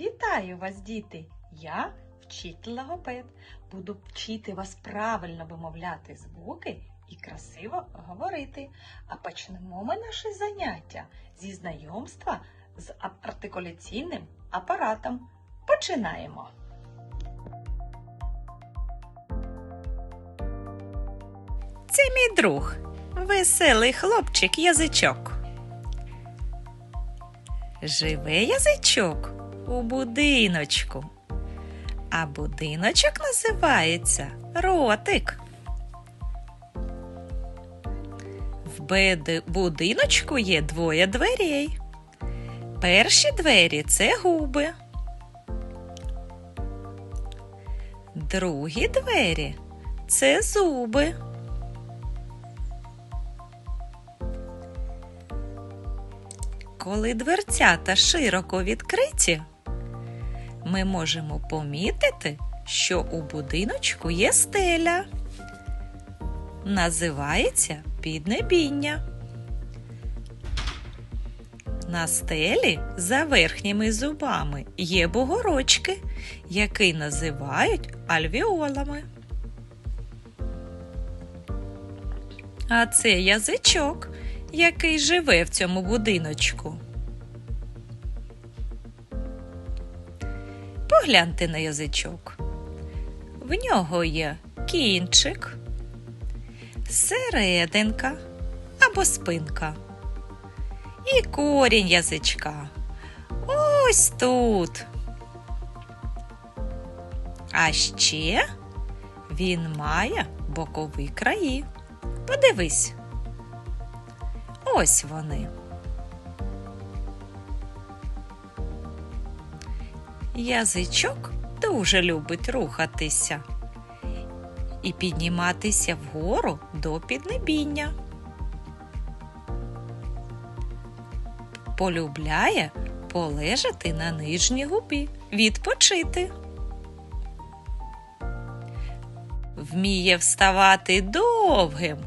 Вітаю вас, діти! Я вчитель логопед. Буду вчити вас правильно вимовляти звуки і красиво говорити. А почнемо ми наше заняття зі знайомства з артикуляційним апаратом. Починаємо. Це мій друг, веселий хлопчик язичок. Живе язичок у будиночку, а будиночок називається ротик. В будиночку є двоє дверей. Перші двері це губи. Другі двері це зуби. Коли дверцята широко відкриті, ми можемо помітити, що у будиночку є стеля. Називається піднебіння. На стелі за верхніми зубами є бугорочки, які називають альвіолами. А це язичок, який живе в цьому будиночку. Погляньте на язичок. В нього є кінчик, серединка або спинка. І корінь язичка. Ось тут. А ще він має бокові краї. Подивись. Ось вони. Язичок дуже любить рухатися і підніматися вгору до піднебіння. Полюбляє полежати на нижній губі, відпочити. Вміє вставати довгим,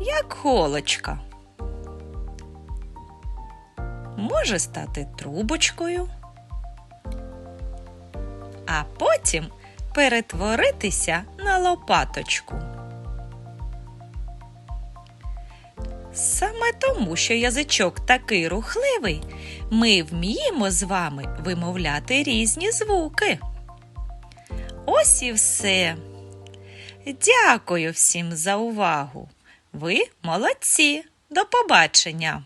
як голочка. Може стати трубочкою, а потім перетворитися на лопаточку. Саме тому, що язичок такий рухливий, ми вміємо з вами вимовляти різні звуки. Ось і все. Дякую всім за увагу. Ви молодці. До побачення!